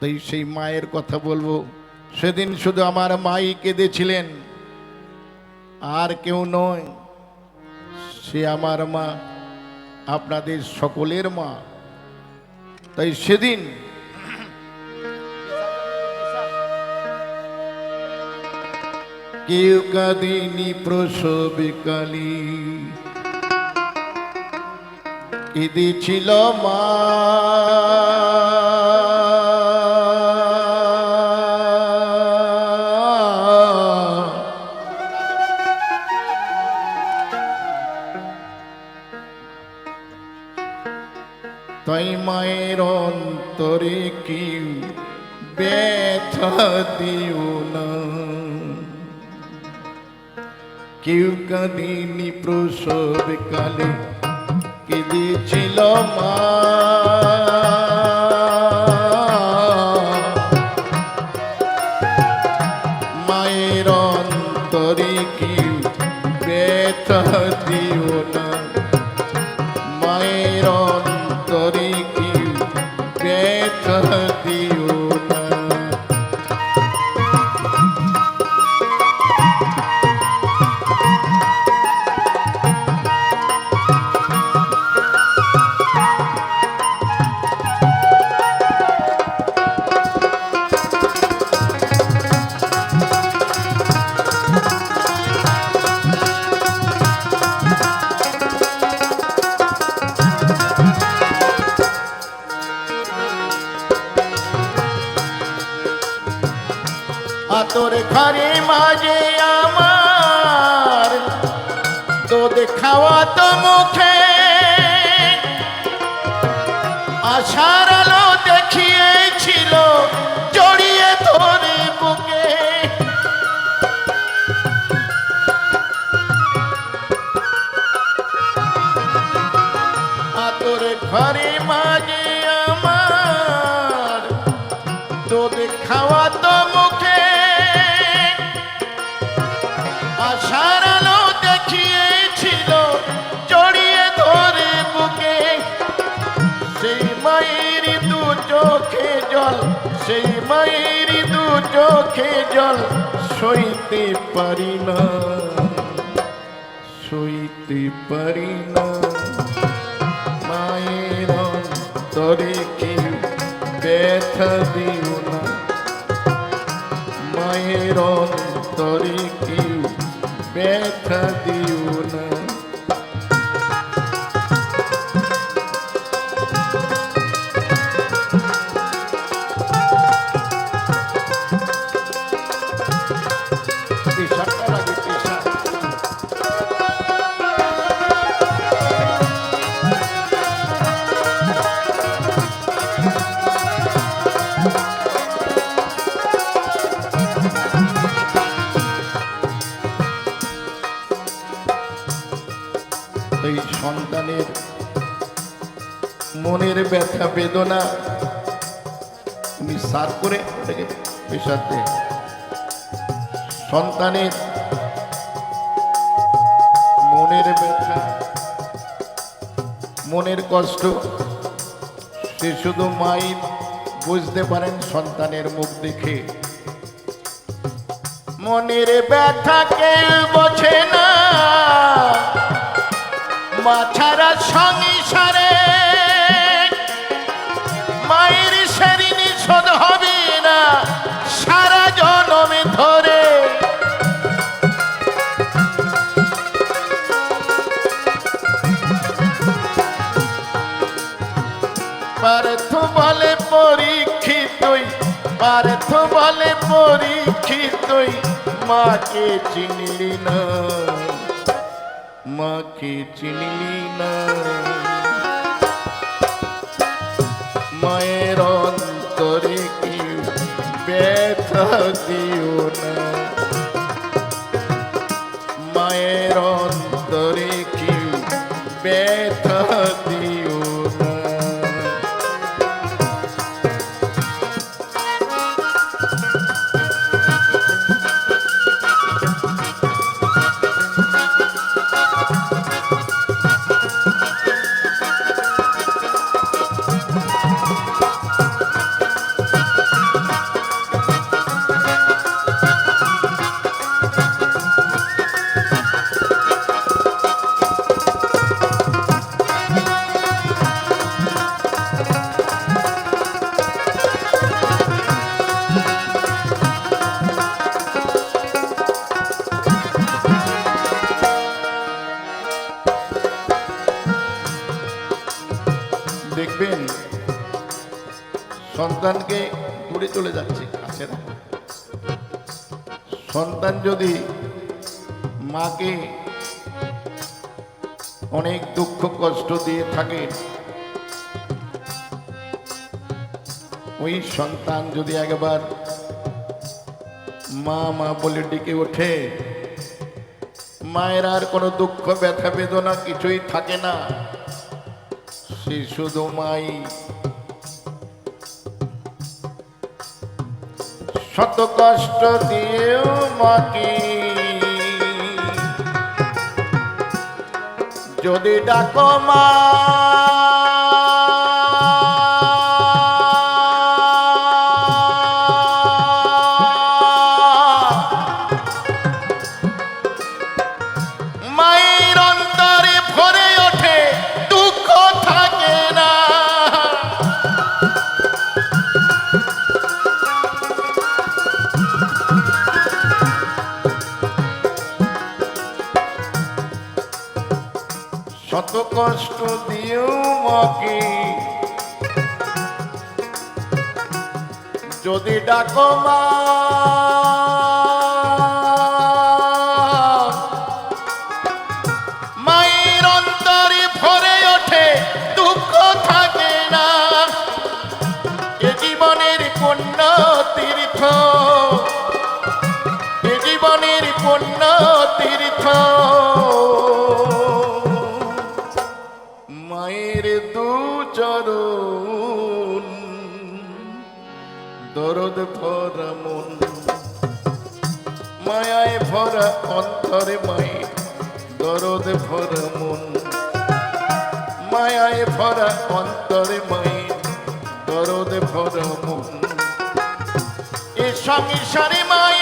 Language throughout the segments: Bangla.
তাই সেই মায়ের কথা বলব। সেদিন শুধু আমার মাই কেঁদেছিলেন। আর কেউ নয়, সে আমার মা, আপনাদের সকলের মা। তাই সেদিন কেউ কাঁদিনি প্রসবিকালী কেঁদেছিল মা। দিও না। কেউ কাঁদিনি প্রসব কালে কেঁদেছিল মা। মায়ের অন্তরে কি ব্যথা মায়ের দু চোখে জল সইতে পারি না, সইতে পারি না। মায়ের অন্তরে কেউ ব্যথা দিও না? মায়ের অন্তরে কেউ ব্যথা দিও বেদনা। তুমি সার করে ওটাকে পেশাতে সন্তানের মনের ব্যথা, মনের কষ্ট, সে শুধু মাই বুঝতে পারেন সন্তানের মুখ দেখে। মনের ব্যথা কেউ বোঝে না। মা ছাড়া সংসারে শোধ হবে না। সারা জনমে ধরে। পার্থ বলে পরীক্ষিতই, পার্থ বলে পরীক্ষিতই, মাকে চিনলি না। মাকে চিনলি না। মায়ের ব্যথা দিও না মায়ের অন্তরে কি ব্যথা দিও? চলে যাচ্ছে কাছে রাখো। সন্তান যদি মাকে অনেক দুঃখ, কষ্ট দিয়ে থাকে ওই সন্তান যদি একবার মা মা বলে ডেকে ওঠে, মায়ের আর কোনো দুঃখ, ব্যথা, বেদনা কিছুই থাকে না সে শুধু মাই শত কষ্ট দিয়েও মাটি। যদি ডাকো মা যদি ডাকো মা। ভরা মন মায়ায় ভরা অন্তরে মাই দরদ ভরা মন। মায়ায় ভরা অন্তরে মাই দরদ ভরা মন। এ সংসারে মায়ের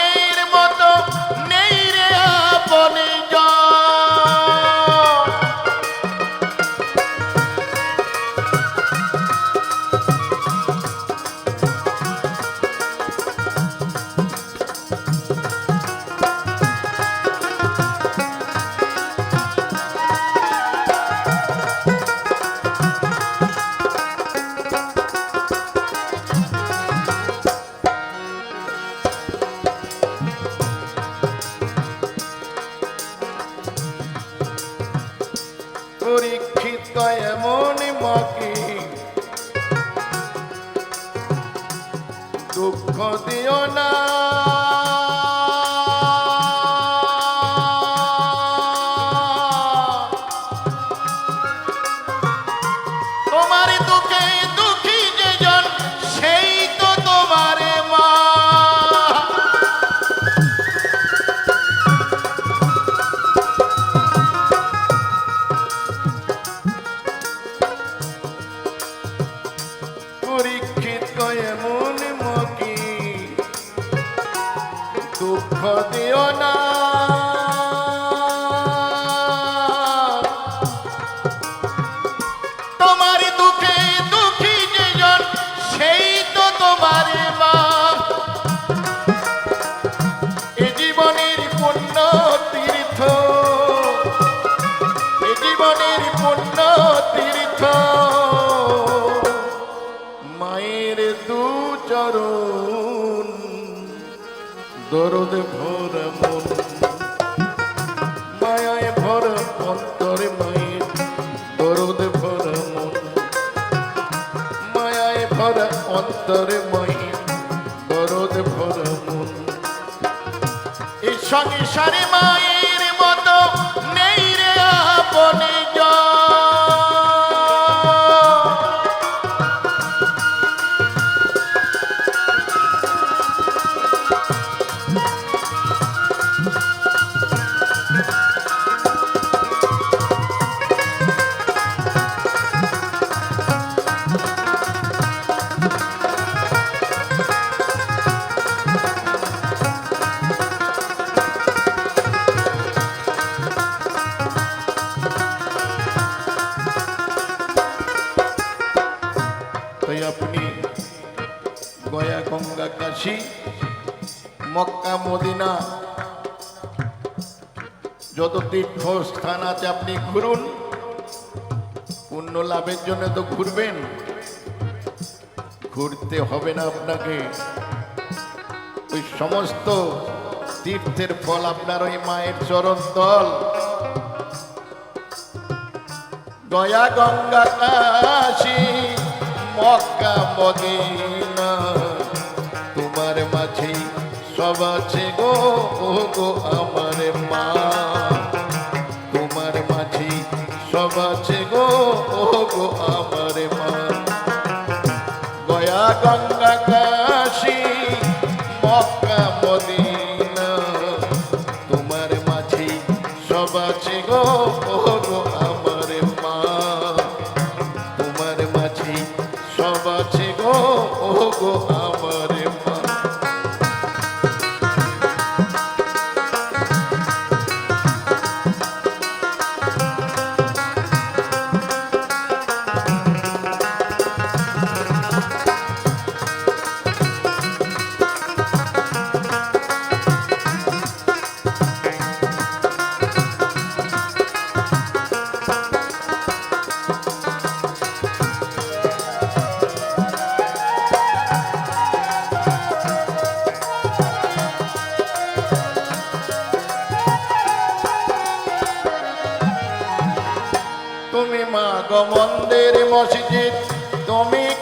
অন্তরে মই দরদ ভর মন ঈশ্বরী সংসারে কাশী মক্কা, মদিনা। যত তীর্থ স্থান আছে আপনি ঘুরুন। পুণ্য লাভের জন্য তো ঘুরবেন। ঘুরতে হবে না আপনাকে। ওই সমস্ত তীর্থের ফল আপনার ওই মায়ের চরণ দল গয়া গঙ্গা কাশী, মক্কা, মদিনা। আছে গো ও গো আমার মা।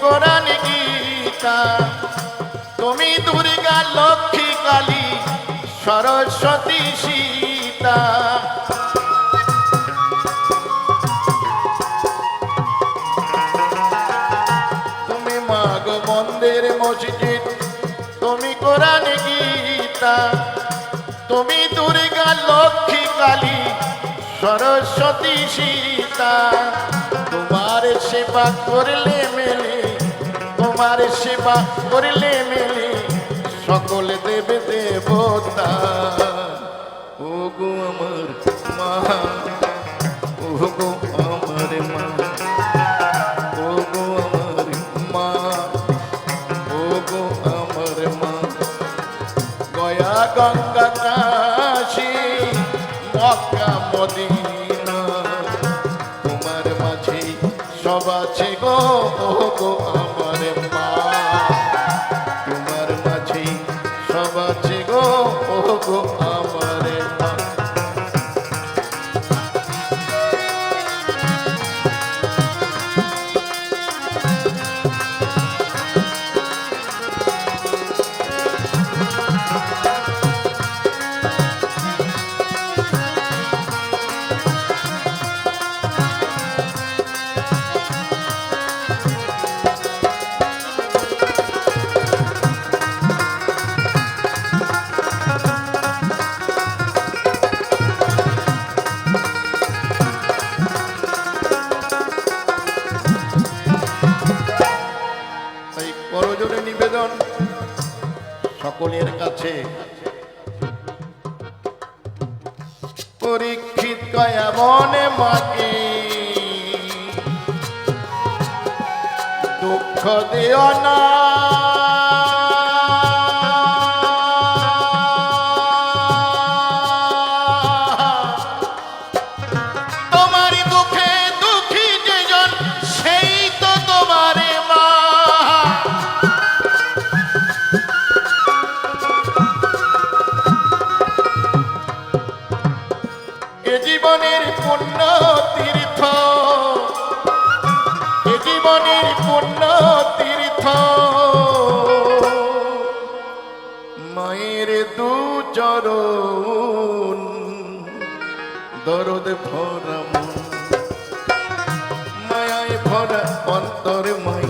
কোরআন গীতা। তুমি দুর্গা লক্ষ্মী কালী, সরস্বতী সীতা। তুমি মা গো মন্দির মসজিদ, তুমি কোরআন গীতা। তুমি দুর্গা লক্ষ্মী কালী, সরস্বতী সীতা। তোমার সেবা করলে মেলে তোমার সেবা করলে মেলে। সকল দেবে দেবতা। ও গো আমার মা ও গো আমার মা। সকলের কাছে। পরীক্ষিত কয়া মনে মাকে দুঃখ দিও না। দরদ ভরা মন মায়ায় ভরা অন্তর মায়ের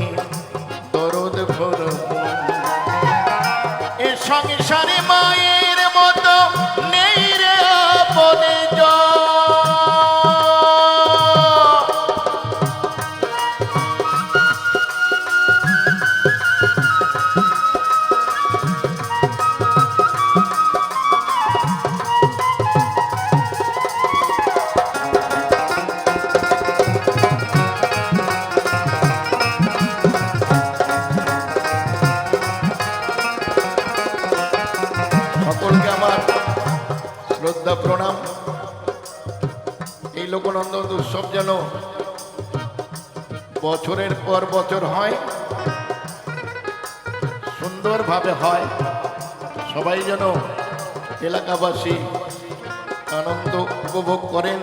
উৎসব যেন বছরের পর বছর হয়, সুন্দরভাবে হয়। সবাই যেন এলাকাবাসী আনন্দ উপভোগ করেন।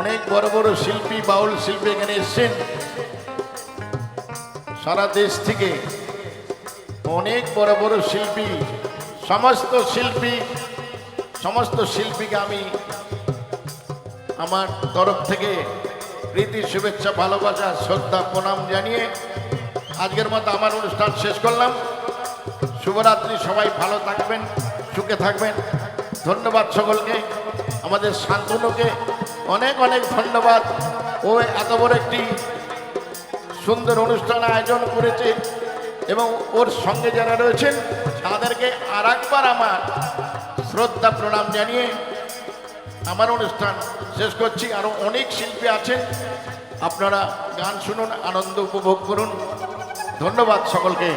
অনেক বড় বড় শিল্পী, বাউল শিল্পী এখানে এসছেন। সারা দেশ থেকে অনেক বড় বড় শিল্পী, সমস্ত শিল্পী, সমস্ত শিল্পীকে আমি আমার তরফ থেকে প্রীতি, শুভেচ্ছা, ভালোবাসা, শ্রদ্ধা, প্রণাম জানিয়ে আজকের মতো আমার অনুষ্ঠান শেষ করলাম। শুভরাত্রি, সবাই ভালো থাকবেন, সুখে থাকবেন। ধন্যবাদ সকলকে। আমাদের শান্তনুকে অনেক অনেক ধন্যবাদ। ও এত বড় একটি সুন্দর অনুষ্ঠান আয়োজন করেছে এবং ওর সঙ্গে যারা রয়েছেন, তাদেরকে আর আমার শ্রদ্ধা, প্রণাম জানিয়ে আমার অনুষ্ঠান শেষ করছি আরও অনেক শিল্পী আছেন। আপনারা গান শুনুন আনন্দ উপভোগ করুন। ধন্যবাদ সকলকে।